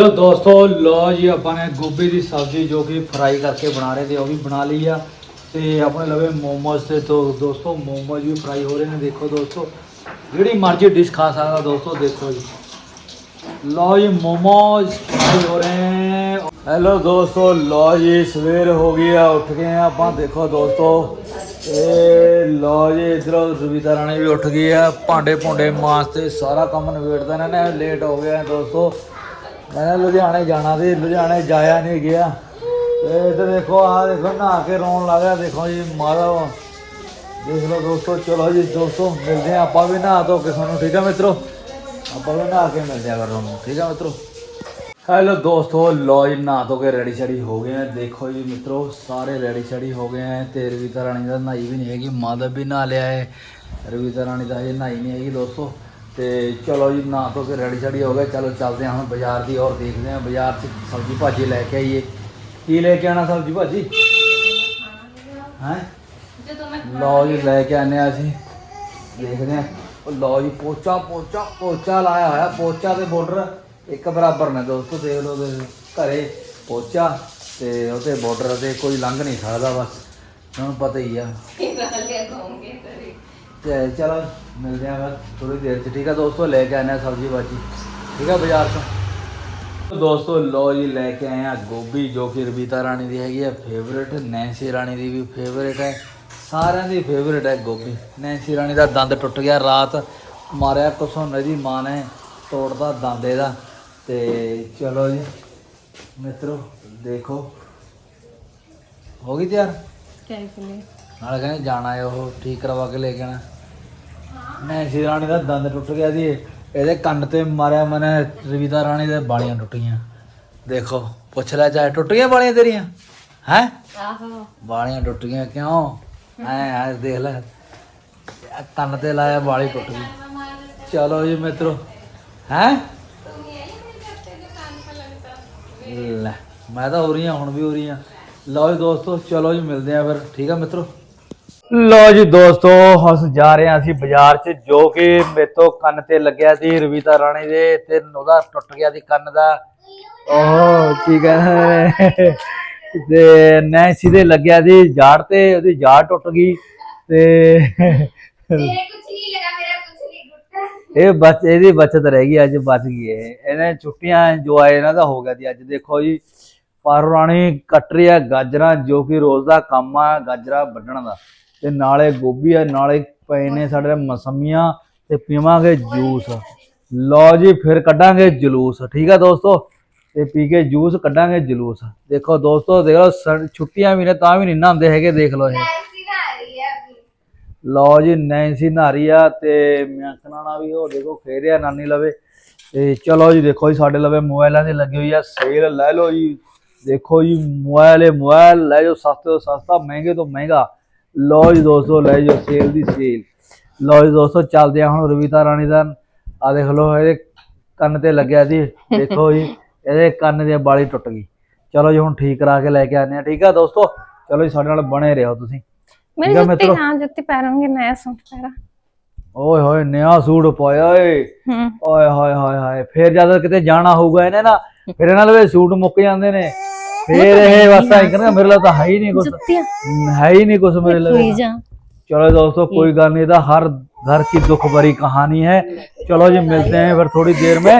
ਲੋ ਦੋਸਤੋ ਲੋ ਜੀ, ਆਪਾਂ ਨੇ ਗੋਭੀ ਦੀ ਸਬਜ਼ੀ ਜੋ ਕਿ ਫਰਾਈ ਕਰਕੇ ਬਣਾ ਰਹੇ ਤੇ ਉਹ ਵੀ ਬਣਾ ਲਈ ਆ। ਤੇ ਆਪਣੇ ਲਵੇ ਮੋਮੋਸ ਤੇ ਤੋਂ ਦੋਸਤੋ, ਮੋਮੋਸ ਵੀ ਫਰਾਈ ਹੋ ਰਹੇ ਨੇ। ਦੇਖੋ ਦੋਸਤੋ, ਜਿਹੜੀ ਮਰਜ਼ੀ ਡਿਸ਼ ਖਾ ਸਕਦਾ ਦੋਸਤੋ, ਦੇਖੋ ਜੀ। ਲੋ ਜੀ, ਮੋਮੋਸ ਫਰਾਈ ਹੋ ਰਹੇ ਹੈ ਹੈਲੋ ਦੋਸਤੋ ਲੋ ਜੀ, ਸਵੇਰ ਹੋ ਗਈ ਆ, ਉੱਠ ਗਏ ਆ ਆਪਾਂ। ਦੇਖੋ ਦੋਸਤੋ, ਇਹ ਲੋ ਜੀ, ਇਧਰੋਂ ਰਵੀਤਾ ਰਾਣੀ ਵੀ ਉੱਠ ਗਈ ਆ। ਭਾਂਡੇ ਭੁੰਡੇ ਮਾਸ ਤੇ ਸਾਰਾ ਕੰਮ ਨਿਬੇੜਦਾ ਇਹਨਾਂ ਨੇ ਲੇਟ ਹੋ ਗਿਆ ਦੋਸਤੋ। ਮੈਂ ਲੁਧਿਆਣੇ ਜਾਣਾ ਸੀ, ਲੁਧਿਆਣੇ ਜਾਇਆ ਨਹੀਂ ਗਿਆ। ਤੇ ਇੱਧਰ ਦੇਖੋ, ਆਹ ਦੇਖੋ, ਨਹਾ ਕੇ ਰੋਣ ਲੱਗਾ ਦੇਖੋ ਜੀ ਮਾਰਾ ਦੇਖ ਲਓ ਦੋਸਤੋ, ਚਲੋ ਜੀ, ਦੋਸਤੋ, ਮਿਲਦੇ ਆ ਆਪਾਂ ਵੀ, ਨਹਾ ਧੋ ਕੇ ਸਾਨੂੰ ਠੀਕ ਆ ਮਿੱਤਰੋ? ਆਪਾਂ ਵੀ ਨਹਾ ਕੇ ਮਿਲਦੇ ਆ ਫਿਰ ਤੁਹਾਨੂੰ, ਠੀਕ ਆ ਮਿੱਤਰੋ? ਹੈਲੋ ਦੋਸਤੋ ਲੋ ਜੀ, ਨਹਾ ਧੋ ਕੇ ਰੈਡੀ ਸ਼ੈਡੀ ਹੋ ਗਏ ਆ। ਦੇਖੋ ਜੀ ਮਿੱਤਰੋ, ਸਾਰੇ ਰੈਡੀ ਸ਼ੈਡੀ ਹੋ ਗਏ ਆ। ਤੇ ਰਵੀਤਾ ਰਾਣੀ ਦਾ ਨਹਾਈ ਵੀ ਨਹੀਂ ਹੈਗੀ ਮਾਧਵ ਵੀ ਨਹਾ ਲਿਆ ਹੈ। ਰਵੀਤਾ ਰਾਣੀ ਦਾ ਹਜੇ ਨਹਾਈ ਨਹੀਂ ਹੈਗੀ ਦੋਸਤੋ। ਤੇ ਚਲੋ ਜੀ ਨਹਾ ਧੋ ਕੇ ਰੈਡੀ ਸ਼ੈਡੀ ਹੋ ਗਏ। ਚਲੋ ਚੱਲਦੇ ਹਾਂ ਹੁਣ ਬਾਜ਼ਾਰ ਦੀ ਔਰ ਦੇਖਦੇ ਹਾਂ ਬਾਜ਼ਾਰ 'ਚ ਸਬਜ਼ੀ ਭਾਜੀ ਲੈ ਕੇ ਆਈਏ। ਕੀ ਲੈ ਕੇ ਆਣਾ ਸਬਜ਼ੀ ਭਾਜੀ? ਹੈ? ਲਓ ਜੀ ਲੈ ਕੇ ਆਨੇ ਆ ਅਸੀਂ। ਦੇਖਦੇ ਆ ਉਹ ਲਓ ਜੀ ਪੋਚਾ ਪੋਚਾ ਪੋਚਾ ਲਾਇਆ ਹੋਇਆ। ਪੋਚਾ ਤੇ ਬਾਰਡਰ ਇੱਕ ਬਰਾਬਰ ਨੇ ਦੋਸਤੋ ਦੇਖ ਲਓ ਤੇ ਘਰੇ ਪੋਚਾ ਤੇ ਉਹਤੇ ਬਾਰਡਰ ਤੇ ਕੋਈ ਲੰਘ ਨਹੀਂ ਸਕਦਾ ਬਸ। ਤੁਹਾਨੂੰ ਪਤਾ ਹੀ ਆ। ਤੇ ਚਲੋ ਮਿਲਦੇ ਆ ਬਸ ਥੋੜੀ ਦੇਰ ਚ ਠੀਕ ਆ ਦੋਸਤੋ ਲੈ ਕੇ ਆਨੇ ਆ ਸਬਜ਼ੀ ਭਾਜੀ ਠੀਕ ਆ ਬਾਜ਼ਾਰ ਤੋਂ ਦੋਸਤੋ ਲੋ ਜੀ ਲੈ ਕੇ ਆਏ ਆ ਗੋਭੀ ਜੋ ਕਿ ਰਵੀਤਾ ਰਾਣੀ ਦੀ ਹੈਗੀ ਆ ਫੇਵਰੇਟ ਨੈਂਸੀ ਰਾਣੀ ਦੀ ਵੀ ਫੇਵਰੇਟ ਹੈ। ਸਾਰਿਆਂ ਦੀ ਫੇਵਰੇਟ ਹੈ ਗੋਭੀ। ਨੈਂਸੀ ਰਾਣੀ ਦਾ ਦੰਦ ਟੁੱਟ ਗਿਆ ਰਾਤ ਮਾਰਿਆ ਕੁਸੋਂ ਨਦੀ ਮਾਂ ਨੇ ਤੋੜਦਾ ਦੰਦ ਇਹਦਾ। ਤੇ ਚਲੋ ਜੀ ਮਿੱਤਰੋ ਦੇਖੋ। ਹੋ ਗਈ ਤਿਆਰ? ਨਾਲ ਕਹਿੰਦੇ ਜਾਣਾ ਹੈ ਉਹ ਠੀਕ ਕਰਵਾ ਕੇ ਲੈ ਕੇ ਆਣਾ ਨੈਂਸੀ ਰਾਣੀ ਦਾ ਦੰਦ ਟੁੱਟ ਗਿਆ ਸੀ ਇਹਦੇ ਕੰਨ ਤੇ ਮਾਰਿਆ ਮਨੇ ਰਵੀਤਾ ਰਾਣੀ ਦੇ ਬਾਲੀਆਂ ਟੁੱਟੀਆਂ। ਦੇਖੋ ਪੁੱਛ ਲੈ ਚਾਹੇ ਟੁੱਟ ਗਈਆਂ ਬਾਲੀਆਂ ਤੇਰੀਆਂ ਹੈ? ਆਹੋ। ਬਾਲੀਆਂ ਟੁੱਟ ਗਈਆਂ ਕਿਉਂ? ਐ ਐ ਦੇਖ ਲੈ। ਕੰਨ ਤੇ ਲਾਇਆ ਬਾਲੀ ਟੁੱਟ ਗਈ। ਚਲੋ ਜੀ ਮਿੱਤਰੋ ਹੈ? ਲੈ ਮੈਂ ਤਾਂ ਹੋ ਰਹੀ ਹਾਂ ਹੁਣ ਵੀ ਹੋ ਰਹੀ ਹਾਂ ਲਓ ਜੀ ਦੋਸਤੋ ਚਲੋ ਜੀ ਮਿਲਦੇ ਆ ਫਿਰ। ਠੀਕ ਆ ਮਿੱਤਰੋ? ਲੋ ਜੀ ਦੋਸਤੋ, ਹਸ ਜਾ ਰਹੇ ਹਾਂ ਅਸੀਂ ਬਾਜ਼ਾਰ 'ਚ, ਜੋ ਕਿ ਮੇਰੇ ਤੋਂ ਕੰਨ ਤੇ ਲੱਗਿਆ ਸੀ ਰਵੀਤਾ ਰਾਣੀ ਦੇ ਤੇ ਉਹਦਾ ਟੁੱਟ ਗਿਆ ਸੀ ਕੰਨ ਦਾ। ਉਹ ਕੀ ਕਹਿੰਦੇ ਤੇ ਨੈਂਸੀ ਦੇ ਲੱਗਿਆ ਸੀ ਜਾੜ ਤੇ, ਉਹਦੀ ਜਾੜ ਟੁੱਟ ਗਈ। ਤੇ ਇਹ ਬਚ, ਇਹਦੀ ਬਚਤ ਰਹਿ ਗਈ, ਅੱਜ ਬਚ ਗਈ ਇਹ। ਇਹਨੇ ਛੁੱਟੀਆਂ ਜੋ ਆਏ ਇਹਨਾਂ ਦਾ ਹੋ ਗਿਆ ਸੀ, ਅੱਜ ਦੇਖੋ ਜੀ। ਪਾਰੋ ਰਾਣੀ ਕੱਟ ਰਹੀ ਹੈ ਗਾਜਰਾਂ, ਜੋ ਕਿ ਰੋਜ਼ ਦਾ ਕੰਮ ਆ ਗਾਜਰਾਂ ਵੱਢਣ ਦਾ। ਤੇ ਨਾਲੇ ਗੋਭੀ ਆ ਨਾਲੇ ਪਏ ਨੇ ਸਾਡੇ ਮਸਮੀਆਂ ਤੇ ਪੀਵਾਂਗੇ ਜੂਸ। ਲਓ ਜੀ ਫਿਰ ਕੱਢਾਂਗੇ ਜਲੂਸ। ਠੀਕ ਆ ਦੋਸਤੋ? ਤੇ ਪੀ ਕੇ ਜੂਸ ਕੱਢਾਂਗੇ ਜਲੂਸ। ਦੇਖੋ ਦੋਸਤੋ ਦੇਖ ਲਓ ਛੁੱਟੀਆਂ ਵੀ ਨੇ ਤਾਂ ਵੀ ਨਹੀਂ ਨਹਾਉਂਦੇ ਹੈਗੇ ਦੇਖ ਲਓ ਇਹ। ਲਓ ਜੀ ਨੈਂਸੀ ਆ ਤੇ ਮਿਆਂਕਨਾਣਾ ਵੀ ਉਹ ਦੇਖੋ ਖੇਰਿਆ ਨਾਨੀ ਲਵੇ। ਤੇ ਚਲੋ ਜੀ ਦੇਖੋ ਜੀ ਸਾਡੇ ਲਵੇ ਮੋਬਾਈਲਾਂ ਦੀ ਲੱਗੀ ਹੋਈ ਆ ਸੇਲ ਲੈ ਲਓ ਜੀ। ਦੇਖੋ ਜੀ ਮੋਬਾਈਲ ਮੋਬਾਈਲ ਲੈ ਜਾਓ ਸਸਤੇ ਤੋਂ ਸਸਤਾ ਮਹਿੰਗੇ ਤੋਂ ਮਹਿੰਗਾ। ਲਓ ਜੀ ਦੋਸਤੋ ਲੈ ਜਾਓ ਸੇਲ ਦੀ ਸੇਲ ਲਓ ਜੀ ਦੋਸਤੋ ਚੱਲਦੇ ਆ ਹੁਣ ਰਵੀਤਾ ਰਾਣੀ ਦਾ। ਆ ਦੇਖ ਲਓ ਇਹਦੇ ਕੰਨ ਤੇ ਲੱਗਿਆ ਸੀ ਦੇਖੋ ਜੀ ਇਹਦੇ ਕੰਨ ਦੀ ਬਾਲੀ ਟੁੱਟ ਗਈ। ਚਲੋ ਜੀ ਹੁਣ ਠੀਕ ਕਰਾ ਕੇ ਲੈ ਕੇ ਆਨੇ ਆ। ਠੀਕ ਆ ਦੋਸਤੋ? ਚਲੋ ਜੀ ਸਾਡੇ ਨਾਲ ਬਣੇ ਰਹੋ ਤੁਸੀਂ। ਮੇਰੀ ਜੁੱਤੀ ਹਾਂ ਜੁੱਤੀ ਪਹਿਰਾਂਗੇ ਨया ਸੂਟ ਪਹਿਰਾ। ਓਏ ਹੋਏ ਨਿਆ ਸੂਟ ਪਾਇਆ ਏ। ਓਏ ਹੋਏ ਹੋਏ ਹੋਏ। ਫੇਰ ਜਦ ਕਿਤੇ ਜਾਣਾ ਹੋਊਗਾ ਇਹਨੇ ਨਾ ਫਿਰ ਇਹਨਾਂ ਦੇ ਸੂਟ ਮੁੱਕ ਜਾਂਦੇ ਨੇ। ਫੇਰ ਇਹ ਬਸ ਆਈ ਕਹਿੰਦਾ ਮੇਰੇ ਲਈ ਤਾਂ ਹੈ ਹੀ ਨਹੀਂ ਕੁਝ ਜੁੱਤੀਆਂ ਹੈ ਹੀ ਨਹੀਂ ਕੁਝ ਮੇਰੇ ਹੋਈ ਲਈ ਜਾ चलो दोस्तों कोई ਗੱਲ नहीं था हर घर की दुख भरी कहानी है चलो जी मिलते हैं फिर थोड़ी देर में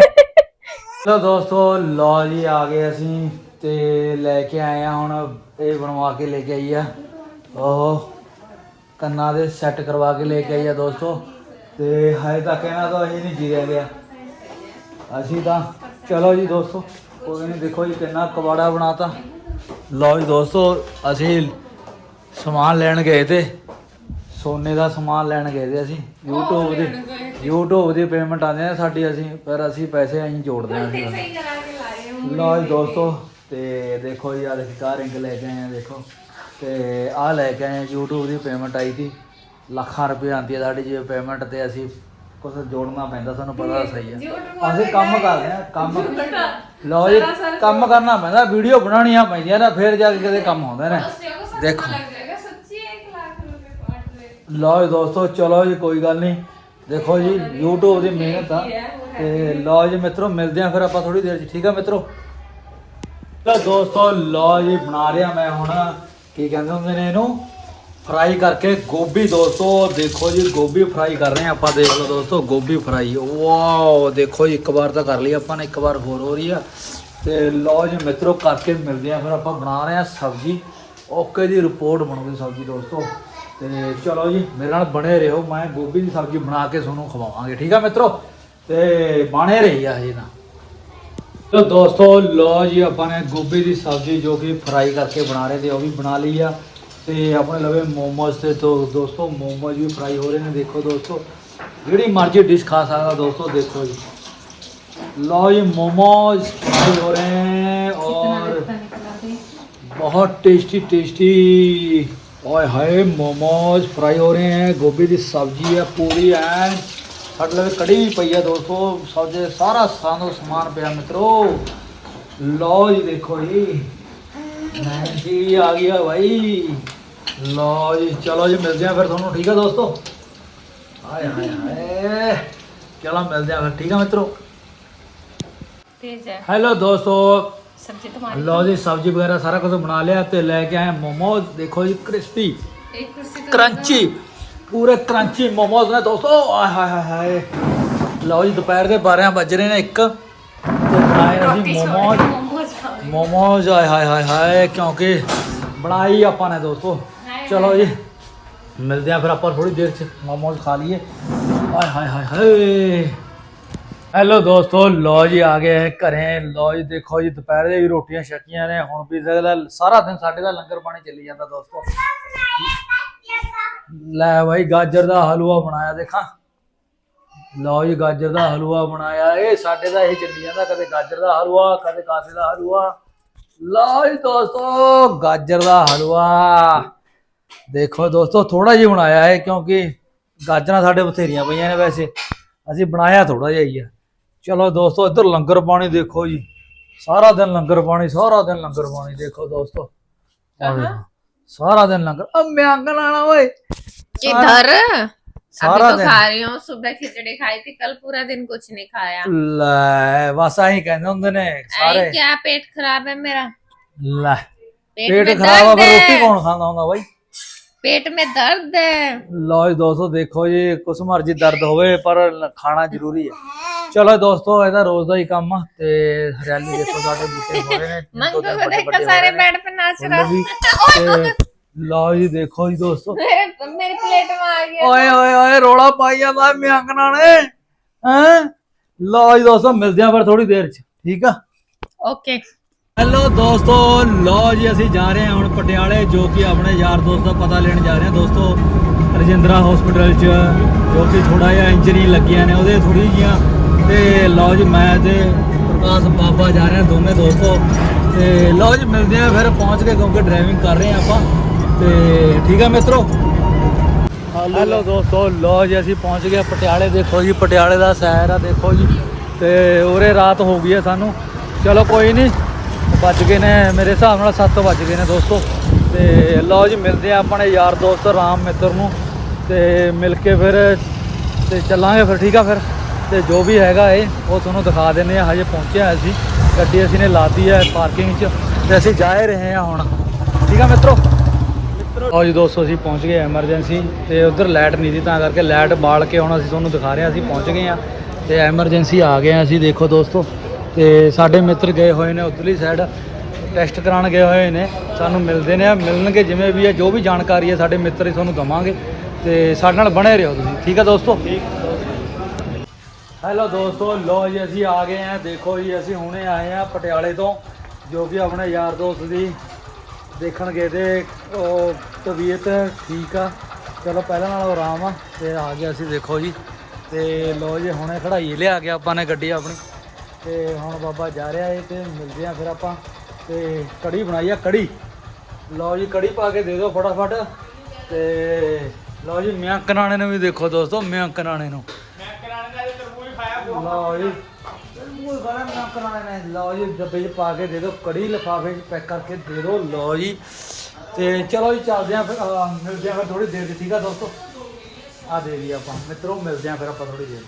ਚਲੋ ਦੋਸਤੋ ਲੋ ਜੀ ਆ ਗਏ ਅਸੀਂ ਤੇ ਲੈ ਕੇ ਆਏ ਆ ਹੁਣ ਇਹ ਬਣਵਾ ਕੇ ਲੈ ਕੇ ਆਈ ਆ ਉਹ ਕੰਨਾਂ ਦੇ ਸੈੱਟ ਕਰਵਾ ਕੇ ਲੈ ਕੇ ਆਈ ਆ ਦੋਸਤੋ ਤੇ ਹਜੇ ਤੱਕ ਇਹਨਾਂ ਤੋਂ ਇਹ ਨਹੀਂ ਜੀਰਿਆ ਗਿਆ ਅਸੀਂ ਤਾਂ ਚਲੋ ਜੀ ਦੋਸਤੋ ਕੋਈ ਨਹੀਂ ਦੇਖੋ ਜੀ ਕਿੰਨਾ ਕਵਾੜਾ ਬਣਾਤਾ। ਲਓ ਜੀ ਦੋਸਤੋ ਅਸੀਂ ਸਮਾਨ ਲੈਣ ਗਏ ਤੇ ਸੋਨੇ ਦਾ ਸਮਾਨ ਲੈਣ ਗਏ ਤੇ ਅਸੀਂ। YouTube ਦੀ YouTube ਦੀ ਪੇਮੈਂਟ ਆਉਂਦੇ ਆ ਸਾਡੀ ਅਸੀਂ ਪਰ ਅਸੀਂ ਪੈਸੇ ਅਸੀਂ ਜੋੜਦੇ ਅਸੀਂ। ਹੋ। ਲਓ ਜੀ ਦੋਸਤੋ ਤੇ ਦੇਖੋ ਜੀ ਆ ਦੇਖ ਕਾਰ ਰਿੰਗ ਲੈ ਕੇ ਆਏ ਆ ਦੇਖੋ। ਤੇ ਆ ਲੈ ਕੇ ਆਏ ਆ YouTube ਦੀ ਪੇਮੈਂਟ ਆਈ ਸੀ। ਲੱਖਾਂ ਰੁਪਏ ਆਉਂਦੀ ਹੈ ਸਾਡੀ ਜੇ ਪੇਮੈਂਟ ਤੇ ਅਸੀਂ ਕੁਝ ਜੋੜਨਾ ਪੈਂਦਾ ਤੁਹਾਨੂੰ ਪਤਾ ਸਹੀ ਹੈ ਅਸੀਂ ਕੰਮ ਕਰਦੇ ਆ ਕੰਮ। ਲਓ ਜੀ ਕੰਮ ਕਰਨਾ ਪੈਂਦਾ ਵੀਡੀਓ ਬਣਾਉਣੀਆਂ ਪੈਂਦੀਆਂ ਨਾ ਫਿਰ ਜਾ ਕੇ ਕਿਤੇ ਕੰਮ ਆਉਂਦੇ ਨੇ। ਦੇਖੋ ਜਾਏਗਾ ਸੱਚੀ 1 ਲੱਖ ਰੁਪਏ ਪਾਟ ਲੈ ਲਓ ਜੀ ਦੋਸਤੋ ਚਲੋ ਜੀ ਕੋਈ ਗੱਲ ਨਹੀਂ। ਦੇਖੋ ਜੀ YouTube ਦੀ ਮਿਹਨਤ ਆ। ਤੇ ਲਓ ਜੀ ਮਿੱਤਰੋ ਮਿਲਦੇ ਆ ਫਿਰ ਆਪਾਂ ਥੋੜੀ ਦੇਰ ਚ ਠੀਕ ਆ ਮਿੱਤਰੋ? ਤਾਂ ਦੋਸਤੋ ਲਓ ਜੀ ਬਣਾ ਰਿਹਾ ਮੈਂ ਹੁਣ। ਕੀ ਕਹਿੰਦੇ ਹੁੰਦੇ ਨੇ ਇਹਨੂੰ? ਫਰਾਈ ਕਰਕੇ ਗੋਭੀ ਦੋਸਤੋ, ਦੇਖੋ ਜੀ, ਗੋਭੀ ਫਰਾਈ ਕਰ ਰਹੇ ਆ ਆਪਾਂ, ਦੇਖ ਲਓ ਦੋਸਤੋ, ਗੋਭੀ ਫਰਾਈ। ਵਾਓ, ਦੇਖੋ ਜੀ, ਇੱਕ ਵਾਰ ਤਾਂ ਕਰ ਲਈ ਆਪਾਂ ਨੇ, ਇੱਕ ਵਾਰ ਹੋਰ ਹੋ ਰਹੀ ਆ। ਤੇ ਲਓ ਜੀ, ਮਿੱਤਰੋ, ਕਰਕੇ ਮਿਲਦੇ ਆ ਫਿਰ ਆਪਾਂ ਬਣਾ ਰਹੇ ਆ ਸਬਜ਼ੀ। ਓਕੇ ਜੀ ਰਿਪੋਰਟ ਬਣੂਗੀ ਸਬਜ਼ੀ ਦੋਸਤੋ। ਤੇ ਚਲੋ ਜੀ, ਮੇਰੇ ਨਾਲ ਬਣੇ ਰਹੋ, ਮੈਂ ਗੋਭੀ ਦੀ ਸਬਜ਼ੀ ਬਣਾ ਕੇ ਤੁਹਾਨੂੰ ਖਵਾਵਾਂਗੇ, ਠੀਕ ਆ ਮਿੱਤਰੋ? ਤੇ ਬਣੇ ਰਹੀ ਆ ਹਜੇ ਨਾ ਤੋ ਦੋਸਤੋ ਲੋ ਜੀ, ਆਪਾਂ ਨੇ ਗੋਭੀ ਦੀ ਸਬਜ਼ੀ ਜੋ ਕਿ ਫਰਾਈ ਕਰਕੇ ਬਣਾ ਰਹੇ ਤੇ ਉਹ ਵੀ ਬਣਾ ਲਈ ਆ। ਤੇ ਆਪਣੇ ਲਵੇ ਮੋਮੋਸ ਤੇ ਤੋਂ ਦੋਸਤੋ ਮੋਮੋਸ ਵੀ ਫਰਾਈ ਹੋ ਰਹੇ ਨੇ ਦੇਖੋ ਦੋਸਤੋ। ਜਿਹੜੀ ਮਰਜ਼ੀ ਡਿਸ਼ ਖਾ ਸਕਦਾ ਦੋਸਤੋ ਦੇਖੋ ਜੀ। ਲਓ ਜੀ ਮੋਮੋਸ ਫਰਾਈ ਹੋ ਰਹੇ ਨੇ ਔਰ ਬਹੁਤ ਟੇਸਟੀ ਟੇਸਟੀ ਓਏ ਹਾਏ ਮੋਮੋਸ ਫਰਾਈ ਹੋ ਰਹੇ ਹੈ ਗੋਭੀ ਦੀ ਸਬਜ਼ੀ ਹੈ ਪੂਰੀ ਐਂਡ ਸਾਡੇ ਲਵੇ ਕੜੀ ਵੀ ਪਈ ਹੈ ਦੋਸਤੋ ਸੌਜੇ ਸਾਰਾ ਸਾਨੋ ਸਮਾਨ ਪਿਆ ਮਿੱਤਰੋ। ਲਓ ਜੀ ਦੇਖੋ ਜੀ। ਮੈਂ ਜੀ ਆ ਗਿਆ ਭਾਈ ਲਓ ਜੀ ਚਲੋ ਜੀ ਮਿਲਦੇ ਆ ਫਿਰ ਤੁਹਾਨੂੰ ਠੀਕ ਆ ਦੋਸਤੋ? ਹਾਏ ਹਾਏ ਹਾਏ ਚਲੋ ਮਿਲਦੇ ਆ ਫਿਰ ਠੀਕ ਆ ਮਿੱਤਰੋ? ਤੇਜ ਹੈ। ਹੈਲੋ ਦੋਸਤੋ। ਸਬਜ਼ੀ ਤੁਹਾਡੀ ਲਓ ਜੀ ਸਬਜ਼ੀ ਵਗੈਰਾ ਸਾਰਾ ਕੁਝ ਬਣਾ ਲਿਆ ਤੇ ਲੈ ਕੇ ਆਏ ਮੋਮੋਜ਼ ਦੇਖੋ ਜੀ ਕ੍ਰਿਸਪੀ ਇੱਕ ਕੁਰਸੀ ਤੋਂ ਪੂਰੇ ਕਰੰਚੀ ਮੋਮੋਜ਼ ਨੇ ਦੋਸਤੋ। ਆਏ ਹਾਏ ਹਾਏ ਲਓ ਜੀ ਦੁਪਹਿਰ ਦੇ 12 ਵੱਜ ਰਹੇ ਨੇ ਇੱਕ। ਤੇ ਬਣਾਏ ਅਸੀਂ ਮੋਮੋਜ਼ ਮੋਮੋਜ਼ ਆਏ ਹਾਏ ਹਾਏ ਹਾਏ ਕਿਉਂਕਿ ਬਣਾਈ ਆਪਾਂ ਨੇ ਦੋਸਤੋ। ਚਲੋ ਜੀ। ਮਿਲਦੇ ਆ ਫਿਰ ਆਪਾਂ ਥੋੜੀ ਦੇਰ ਚ। ਮੋਮੋਜ਼ ਖਾ ਲਈਏ। ਆਏ ਹਾਏ ਹਾਏ ਹਾਏ। ਹੈਲੋ ਦੋਸਤੋ ਲੋ ਜੀ, ਆ ਗਏ ਹੈ ਘਰੇ। ਲੋ ਜੀ, ਦੇਖੋ ਜੀ, ਦੁਪਹਿਰ ਦੇ ਵੀ ਰੋਟੀਆਂ ਛਕੀਆਂ ਨੇ। ਹੁਣ ਵੀ ਅਗਲਾ ਸਾਰਾ ਦਿਨ ਸਾਡੇ ਦਾ ਲੰਗਰ ਪਾਣੀ ਚੱਲੀ ਜਾਂਦਾ ਦੋਸਤੋ। ਲੈ ਭਾਈ ਗਾਜਰ ਦਾ ਹਲਵਾ ਬਣਾਇਆ, ਦੇਖਾਂ। ਲਓ ਜੀ, ਗਾਜਰ ਦਾ ਹਲਵਾ ਬਣਾਇਆ। ਇਹ ਸਾਡੇ ਦਾ ਇਹ ਚੱਲੀ ਜਾਂਦਾ, ਕਦੇ ਗਾਜਰ ਦਾ ਹਲਵਾ, ਕਦੇ ਕਾਸੇ ਦਾ ਹਲਵਾ। ਲਓ ਜੀ ਦੋਸਤੋ, ਗਾਜਰ ਦਾ ਹਲਵਾ। ਦੇਖੋ ਦੋਸਤੋ ਥੋੜਾ ਜਿਹਾ ਬਣਾਇਆ ਹੈ ਕਿਉਂਕਿ ਗਾਜਰਾਂ ਸਾਡੇ ਬਥੇਰੀਆਂ ਪਈਆਂ ਨੇ ਵੈਸੇ ਅਸੀਂ ਬਣਾਇਆ ਥੋੜਾ ਜਿਹਾ ਹੀ ਆ ਚਲੋ ਦੋਸਤੋ ਇੱਧਰ ਲੰਗਰ ਪਾਣੀ ਦੇਖੋ ਜੀ ਸਾਰਾ ਦਿਨ ਲੰਗਰ ਪਾਣੀ ਸਾਰਾ ਦਿਨ ਲੰਗਰ ਪਾਣੀ ਦੇਖੋ ਦੋਸਤੋ ਆਹ ਦੇਖੋ, ਸਾਰਾ ਦਿਨ ਲੰਗਰ ਆ ਮੈਂ ਆਂਗਣ ਆਣਾ ਓਏ किधर अभी सारा तो दिन खा रही हूँ सुबह खिचड़ी खाई थी कल पूरा दिन कुछ नहीं खाया ਲੈ ਬਸ ਆਹੀ ਕਹਿੰਦੇ ਹੁੰਦੇ ਨੇ अरे ਸਾਰੇ क्या पेट खराब है मेरा ਲੈ पेट ਪੇਟ में ਖਰਾਬ ਆ दर्द ਫਿਰ ਰੋਟੀ है ਕੌਣ ਖਾਂਦਾ ਹੁੰਦਾ ਬਾਈ पेट में दर्द है ਲਓ ਜੀ ਦੋਸਤੋ ਦੇਖੋ ਜੀ ਕੁਛ ਮਰਜ਼ੀ ਦਰਦ ਹੋਵੇ ਪਰ ਲ- ਖਾਣਾ ਜ਼ਰੂਰੀ ਹੈ ਚਲੋ ਦੋਸਤੋ ਇਹਦਾ ਰੋਜ਼ ਦਾ ਹੀ ਕੰਮ ਆ ਤੇ ਹਰਿਆਲੀ ਦੇਖੋ ਸਾਡੇ ਬੂਟੇ ਹੋ ਰਹੇ ਨੇ मंगू ਦੋ ਤਿੰਨ को ਵੱਡੇ देखकर ਵੱਡੇ ਹੋ सारे ਰਹੇ ਨੇ। बेड पे नाच ਫੁੱਲ रहा ਵੀ ਤੇ ਲਓ ਜੀ ਦੇਖੋ ਜੀ ਦੋਸਤੋ मेरे मेरी प्लेट में आ गया ਓਏ ਓਏ ਓਏ ਰੋਲਾ ਪਾਈ ਜਾਂਦਾ ਮਿਆਂਕਣਾ ਨੇ ਹੈਂ ਲਓ ਜੀ ਦੋਸਤੋ ਮਿਲਦੇ ਆ ਫਿਰ ਥੋੜੀ ਦੇਰ ਚ ਠੀਕ ਆ ओके ਹੈਲੋ ਦੋਸਤੋ, ਲਓ ਜੀ, ਅਸੀਂ ਜਾ ਰਹੇ ਹਾਂ ਹੁਣ ਪਟਿਆਲੇ, ਜੋ ਕਿ ਆਪਣੇ ਯਾਰ ਦੋਸਤ ਦਾ ਪਤਾ ਲੈਣ ਜਾ ਰਹੇ ਹਾਂ। ਦੋਸਤੋ, ਰਜਿੰਦਰਾ ਹਸਪੀਟਲ 'ਚ, ਜੋ ਕਿ ਥੋੜਾ ਜਿਹਾ ਇੰਜਰੀ ਲੱਗੀਆਂ ਨੇ, ਉਹਦੇ ਥੋੜੀ ਜੀਆਂ ਤੇ ਲਓ ਜੀ, ਮੈਂ ਤੇ ਪ੍ਰਕਾਸ਼ ਬਾਬਾ ਜਾ ਰਹੇ ਹਾਂ ਦੋਨੇ ਦੋਸਤੋ। ਤੇ ਲਓ ਜੀ, ਮਿਲਦੇ ਹਾਂ ਫਿਰ, ਪਹੁੰਚ ਕੇ ਕਿਉਂਕਿ ਡਰਾਈਵਿੰਗ ਕਰ ਰਹੇ ਹਾਂ ਆਪਾਂ। ਤੇ ਠੀਕ ਆ ਮਿੱਤਰੋ? ਹੈਲੋ ਦੋਸਤੋ ਲੋ ਜੀ, ਅਸੀਂ ਪਹੁੰਚ ਗਏ ਪਟਿਆਲੇ। ਦੇਖੋ ਜੀ, ਪਟਿਆਲੇ ਦਾ ਸ਼ਹਿਰ ਆ, ਦੇਖੋ ਜੀ। ਤੇ ਉਰੇ ਰਾਤ ਹੋ ਗਈ ਹੈ ਸਾਨੂੰ। ਚਲੋ ਕੋਈ ਨਹੀਂ ਵੱਜ ਗਏ ਨੇ, ਮੇਰੇ ਹਿਸਾਬ ਨਾਲ 7 ਵੱਜ ਗਏ ਨੇ ਦੋਸਤੋ। ਤੇ ਲਓ ਜੀ, ਮਿਲਦੇ ਆ ਆਪਣੇ ਯਾਰ ਦੋਸਤ ਰਾਮ ਮਿੱਤਰ ਨੂੰ। ਤੇ ਮਿਲ ਕੇ ਫਿਰ ਤੇ ਚੱਲਾਂਗੇ ਫਿਰ, ਠੀਕ ਆ ਫਿਰ। ਤੇ ਜੋ ਵੀ ਹੈਗਾ ਇਹ, ਉਹ ਤੁਹਾਨੂੰ ਦਿਖਾ ਦਿੰਦੇ ਆ ਹਜੇ ਪਹੁੰਚਿਆ ਅਸੀਂ ਗੱਡੀ ਅਸੀਂ ਨੇ ਲਾਤੀ ਹੈ ਪਾਰਕਿੰਗ 'ਚ। ਤੇ ਅਸੀਂ ਜਾ ਰਹੇ ਹਾਂ ਹੁਣ। ਠੀਕ ਆ ਮਿੱਤਰੋ? ਆਓ ਜੀ ਦੋਸਤੋ, ਅਸੀਂ ਪਹੁੰਚ ਗਏ ਐਮਰਜੈਂਸੀ। ਤੇ ਉਧਰ ਲਾਈਟ ਨਹੀਂ ਸੀ, ਤਾਂ ਕਰਕੇ ਲਾਈਟ ਬਾਲ ਕੇ ਹੁਣ ਅਸੀਂ ਤੁਹਾਨੂੰ ਦਿਖਾ ਰਹੇ ਹਾਂ। ਅਸੀਂ ਪਹੁੰਚ ਗਏ ਆ ਤੇ ਐਮਰਜੈਂਸੀ ਆ ਗਏ ਆ ਅਸੀਂ, ਦੇਖੋ ਦੋਸਤੋ। ਤੇ ਸਾਡੇ ਮਿੱਤਰ ਗਏ ਹੋਏ ਨੇ ਉਧਰਲੀ ਸਾਈਡ ਟੈਸਟ ਕਰਾਉਣ ਗਏ ਹੋਏ ਨੇ, ਸਾਨੂੰ ਮਿਲਦੇ ਨੇ ਮਿਲਣਗੇ ਜਿਵੇਂ ਵੀ ਹੈ ਜੋ ਵੀ ਜਾਣਕਾਰੀ ਹੈ ਸਾਡੇ ਮਿੱਤਰ ਹੀ ਤੁਹਾਨੂੰ ਦਵਾਂਗੇ ਤੇ ਸਾਡੇ ਨਾਲ ਬਣੇ ਰਹੋ ਤੁਸੀਂ, ਠੀਕ ਆ ਦੋਸਤੋ? ਹੈਲੋ ਦੋਸਤੋ ਲੋ ਜੀ, ਅਸੀਂ ਆ ਗਏ ਆ, ਦੇਖੋ ਜੀ, ਅਸੀਂ ਹੁਣੇ ਆਏ ਆ ਪਟਿਆਲੇ ਤੋਂ, ਜੋ ਕਿ ਆਪਣੇ ਯਾਰ ਦੋਸਤ ਦੀ ਦੇਖਣ ਗਏ ਤੇ ਉਹ ਤਬੀਅਤ ਠੀਕ ਆ। ਚਲੋ ਪਹਿਲਾਂ ਨਾਲੋਂ ਆਰਾਮ ਆ, ਤੇ ਆ ਗਿਆ ਅਸੀਂ, ਦੇਖੋ ਜੀ, ਤੇ ਲੋ ਜੀ, ਹੁਣੇ ਖੜਾਈ ਲਿਆ ਗਿਆ ਆਪਾਂ ਨੇ ਗੱਡੀ ਆਪਣੀ। ਤੇ ਹੁਣ ਬਾਬਾ ਜਾ ਰਿਹਾ ਏ ਤੇ ਮਿਲਦੇ ਆ ਫਿਰ ਆਪਾਂ। ਤੇ ਕੜੀ ਬਣਾਈ ਆ, ਕੜੀ। ਲਓ ਜੀ, ਕੜੀ ਪਾ ਕੇ ਦੇ ਦਿਓ ਫਟਾਫਟ। ਤੇ ਲਓ ਜੀ ਮਿਆਂ ਕਨਾਣੇ ਨੂੰ ਵੀ ਦੇਖੋ ਦੋਸਤੋ ਮਿਆਂ ਕਨਾਣੇ ਨੂੰ। ਲਓ ਜੀ। ਤਰਬੂਜ ਖਾਣਾ ਮਿਆਂ ਕਨਾਣੇ ਨੇ। ਲਓ ਜੀ, ਡੱਬੇ 'ਚ ਪਾ ਕੇ ਦੇ ਦਿਓ ਕੜੀ, ਲਿਫਾਫੇ 'ਚ ਪੈਕ ਕਰਕੇ ਦੇ ਦਿਓ। ਲਓ ਜੀ। ਤੇ ਚਲੋ ਜੀ, ਚੱਲਦੇ ਆ ਫਿਰ ਮਿਲਦੇ ਆ ਫਿਰ ਥੋੜੀ ਦੇਰ 'ਚ ਠੀਕ ਆ ਦੋਸਤੋ? ਆ ਦੇ ਦੀ ਆਪਾਂ। ਮਿੱਤਰੋ, ਮਿਲਦੇ ਆ ਫਿਰ ਆਪਾਂ ਥੋੜੀ ਦੇਰ